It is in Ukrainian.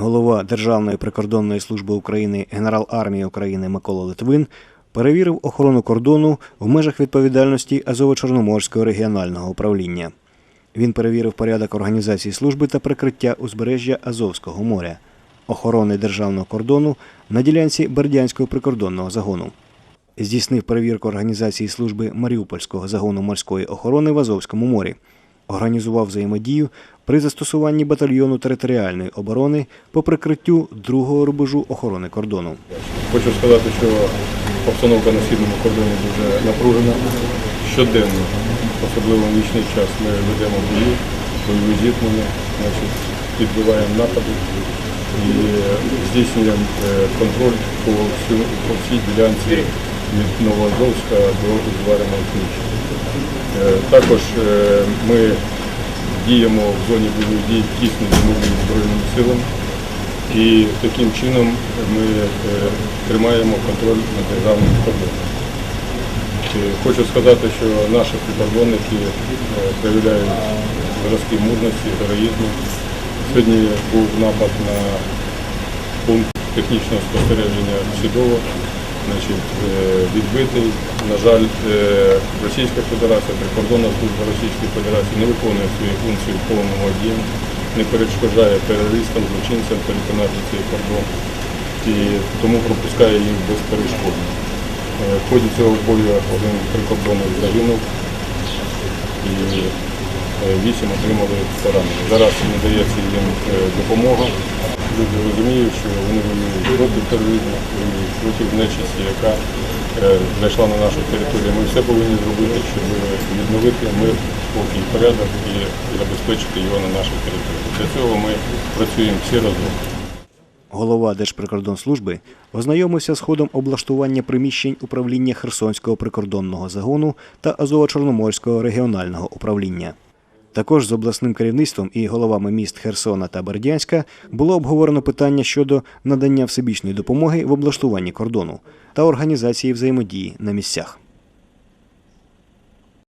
Голова Державної прикордонної служби України генерал армії України Микола Литвин перевірив охорону кордону в межах відповідальності Азово-Чорноморського регіонального управління. Він перевірив порядок організації служби та прикриття узбережжя Азовського моря, охорони державного кордону на ділянці Бердянського прикордонного загону. Здійснив перевірку організації служби Маріупольського загону морської охорони в Азовському морі. Організував взаємодію при застосуванні батальйону територіальної оборони по прикриттю другого рубежу охорони кордону. Хочу сказати, що обстановка на східному кордоні дуже напружена. Щоденно, особливо в нічний час, ми ведемо бої, бойові зіткнення, значить, підбиваємо напади і здійснюємо е, контроль по, всю, по всій ділянці від Новоазовська до Узвареного Ключа. Е, Також е, ми діємо в зоні бойових дій тісно з новими Збройними силами. І таким чином ми е, тримаємо контроль над державним кордоном. Хочу сказати, що наші прикордонники проявляють зразки мужності, героїзму. Сьогодні був напад на пункт технічного спостереження Сідово, значить, е, відбитий. На жаль, е, Російська Федерація, прикордонна служба Російської Федерації не виконує свої функції в повному об'ємі, не перешкоджає терористам, злочинцям перетинати цей кордон і тому пропускає їх безперешкодно. Е, В ході цього бою один прикордонник загинув і вісім отримали поранення. Зараз надається їм допомога. Люди розуміють, що вони воюють проти тероризму, воюють проти нечисті, яка е, зайшла на нашу територію. Ми все повинні зробити, щоб відновити мир, спокій, порядок і забезпечити його на нашій території. Для цього ми працюємо всі разом. Голова Держприкордонслужби ознайомився з ходом облаштування приміщень управління Херсонського прикордонного загону та Азово-Чорноморського регіонального управління. Також з обласним керівництвом і головами міст Херсона та Бердянська було обговорено питання щодо надання всебічної допомоги в облаштуванні кордону та організації взаємодії на місцях.